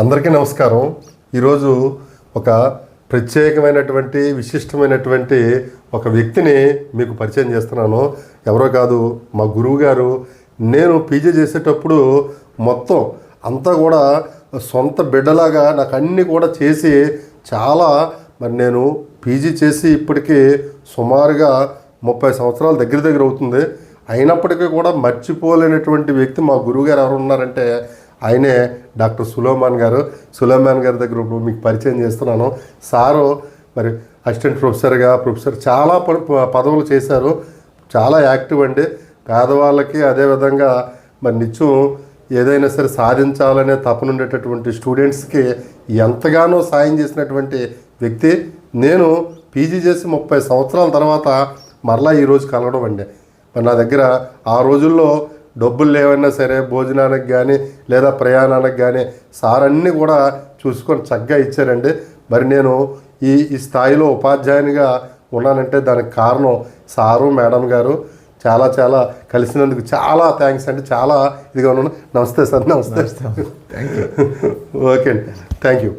అందరికీ నమస్కారం. ఈరోజు ఒక ప్రత్యేకమైనటువంటి విశిష్టమైనటువంటి ఒక వ్యక్తిని మీకు పరిచయం చేస్తున్నాను. ఎవరో కాదు మా గురువు గారు. నేను పీజీ చేసేటప్పుడు మొత్తం అంతా కూడా సొంత బిడ్డలాగా నాకు అన్నీ కూడా చేసి చాలా మరి నేను పీజీ చేసి ఇప్పటికీ సుమారుగా ముప్పై సంవత్సరాల దగ్గర దగ్గర అవుతుంది. అయినప్పటికీ కూడా మర్చిపోలేనటువంటి వ్యక్తి మా గురువుగారు ఎవరు ఉన్నారంటే ఆయనే డాక్టర్ సులోమాన్ గారు. సులోమాన్ గారి దగ్గర ఇప్పుడు మీకు పరిచయం చేస్తున్నాను. సారు మరి అసిస్టెంట్ ప్రొఫెసర్గా ప్రొఫెసర్ చాలా పదవులు చేశారు. చాలా యాక్టివ్ అండి. పేదవాళ్ళకి అదేవిధంగా మరి నిత్యం ఏదైనా సరే సాధించాలనే తపన ఉండేటటువంటి స్టూడెంట్స్కి ఎంతగానో సాయం చేసినటువంటి వ్యక్తి. నేను పీజీ చేసి ముప్పై సంవత్సరాల తర్వాత మరలా ఈరోజు కలవడం అండి. మరి నా దగ్గర ఆ రోజుల్లో డబ్బులు లేవన్నా సరే భోజనానికి కానీ లేదా ప్రయాణానికి కానీ సార్ అన్నీ కూడా చూసుకొని చక్కగా ఇచ్చారండి. మరి నేను ఈ ఈ స్థాయిలో ఉపాధ్యాయునిగా ఉన్నానంటే దానికి కారణం సారు మేడం గారు చాలా చాలా కలిసినందుకు చాలా థ్యాంక్స్ అండి. చాలా ఇదిగా ఉన్నాను. నమస్తే సార్ నమస్తే. థ్యాంక్ యూ ఓకే అండి. Thank you